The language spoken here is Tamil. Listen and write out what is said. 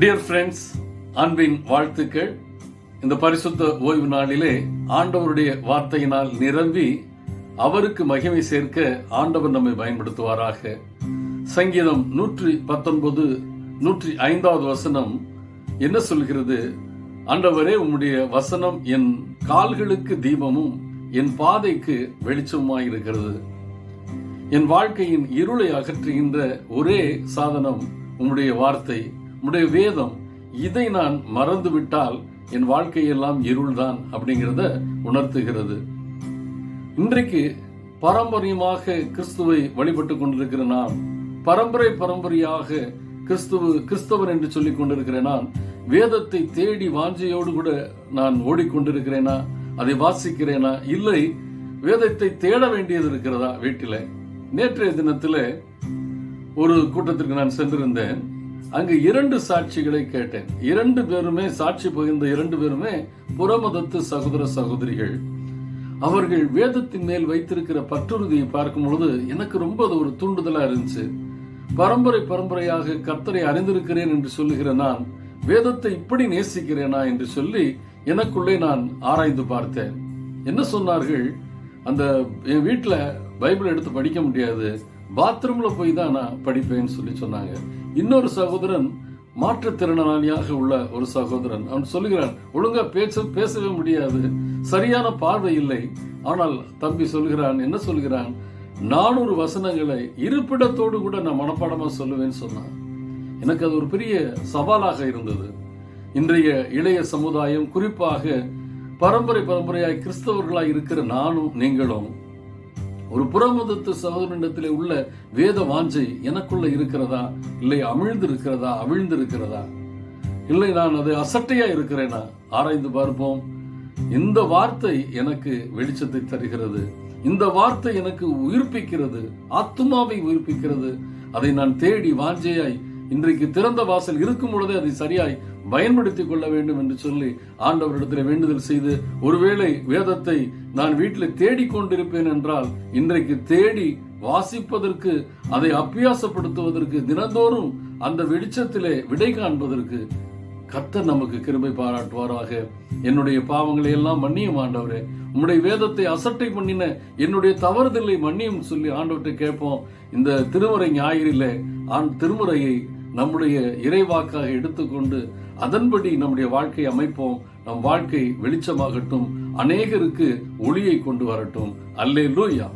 டியர் ஃப்ரெண்ட்ஸ் அன்பின் வாழ்த்துக்கள். இந்த பரிசுத்த ஓய்வு நாளிலே ஆண்டவருடைய வார்த்தையினால் நிரம்பி அவருக்கு மகிமை சேர்க்க ஆண்டவர் நம்மை பயன்படுத்துவாராக. சங்கீதம் நூற்றி பத்தொன்பது நூற்றி ஐந்தாவது வசனம் என்ன சொல்கிறது? ஆண்டவரே உம்முடைய வசனம் என் கால்களுக்கு தீபமும் என் பாதைக்கு வெளிச்சமாயிருக்கிறது. என் வாழ்க்கையின் இருளை அகற்றுகின்ற ஒரே சாதனம் உம்முடைய வார்த்தை. உடைய வேதம் இதை நான் மறந்துவிட்டால் என் வாழ்க்கையெல்லாம் இருள்தான் அப்படிங்கிறத உணர்த்துகிறது. இன்றைக்கு பாரம்பரியமாக கிறிஸ்துவை வழிபட்டு கொண்டிருக்கிற நான் பரம்பரை பரம்பரையாக கிறிஸ்துவ கிறிஸ்தவர் என்று சொல்லிக் கொண்டிருக்கிற நான் வேதத்தை தேடி வாஞ்சையோடு கூட நான் ஓடிக்கொண்டிருக்கிறேனா? அதை வாசிக்கிறேனா? இல்லை வேதத்தை தேட வேண்டியது இருக்கிறதா வீட்டில்? நேற்றைய தினத்தில் ஒரு கூட்டத்திற்கு நான் சென்றிருந்தேன். அங்கு இரண்டு சாட்சிகளை கேட்டேன். இரண்டு பேருமே சாட்சி பகிர்ந்த இரண்டு பேருமே புறமதத்து சகோதர சகோதரிகள். அவர்கள் வேதத்தின் மேல் வைத்திருக்கிற பற்றுறுதியை பார்க்கும் பொழுது எனக்கு ரொம்ப அது ஒரு தூண்டுதலா இருந்துச்சு. பரம்பரை பரம்பரையாக கர்த்தரை அறிந்திருக்கிறேன் என்று சொல்லுகிற நான் வேதத்தை இப்படி நேசிக்கிறேனா என்று சொல்லி எனக்குள்ளே நான் ஆராய்ந்து பார்த்தேன். என்ன சொன்னார்கள்? அந்த என் வீட்டில் பைபிள் எடுத்து படிக்க முடியாது. பாத்ரூம்ல போய் தான் நான் படிப்பேன்னு சொல்லி சொன்னாங்க. இன்னொரு சகோதரன் மாற்றுத்திறனாளியாக உள்ள ஒரு சகோதரன். அவன் சொல்லுகிறான் ஒழுங்கா பேச பேசவே முடியாது. சரியான பார்வை இல்லை. ஆனால் தம்பி சொல்கிறான் என்ன சொல்கிறான் நானூறு வசனங்களை இருப்பிடத்தோடு கூட நான் மனப்பாடமா சொல்லுவேன்னு சொன்னான். எனக்கு அது ஒரு பெரிய சவாலாக இருந்தது. இன்றைய இளைய சமுதாயம் குறிப்பாக பரம்பரை பரம்பரையாய் கிறிஸ்தவர்களாய் இருக்கிற நானும் நீங்களும் ஒரு புறமதத்து சகோதரனிடத்திலே உள்ள வேத வாஞ்சை எனக்குள்ள இருக்கிறதா? இல்லை அமிழ்ந்து இருக்கிறதா அவிழ்ந்து இருக்கிறதா இல்லை நான் அது அசட்டையா இருக்கிறேனா? ஆராய்ந்து பார்ப்போம். இந்த வார்த்தை எனக்கு வெளிச்சத்தை தருகிறது. இந்த வார்த்தை எனக்கு உயிர்ப்பிக்கிறது. ஆத்துமாவை உயிர்ப்பிக்கிறது. அதை நான் தேடி வாஞ்சையாய் இன்றைக்கு திறந்த வாசல் இருக்கும் பொழுதே அதை சரியாய் பயன்படுத்திக் கொள்ள வேண்டும் என்று சொல்லி ஆண்டவரிடத்தில் வேண்டுதல் செய்து ஒருவேளை வேதத்தை நான் வீட்டில் தேடிக் கொண்டிருப்பேன் என்றால் இன்றைக்கு தேடி வாசிப்பதற்கு அதை அப்பியாசப்படுத்துவதற்கு தினந்தோறும் அந்த வெளிச்சத்திலே விடை காண்பதற்கு கர்த்தர் நமக்கு கிருபை பாராட்டுவாராக. என்னுடைய பாவங்களை எல்லாம் மன்னியும் ஆண்டவரே. உம்முடைய வேதத்தை அசட்டை பண்ணின என்னுடைய தவறுதலை மன்னியும் சொல்லி ஆண்டவர்கிட்ட கேட்போம். இந்த திருமுறை ஞாயிறில ஆண் திருமுறையை நம்முடைய இறைவாக்காக எடுத்துக்கொண்டு அதன்படி நம்முடைய வாழ்க்கை அமைப்போம். நம் வாழ்க்கை வெளிச்சமாகட்டும். அநேகருக்கு ஒளியை கொண்டு வரட்டும். அல்லே லூயா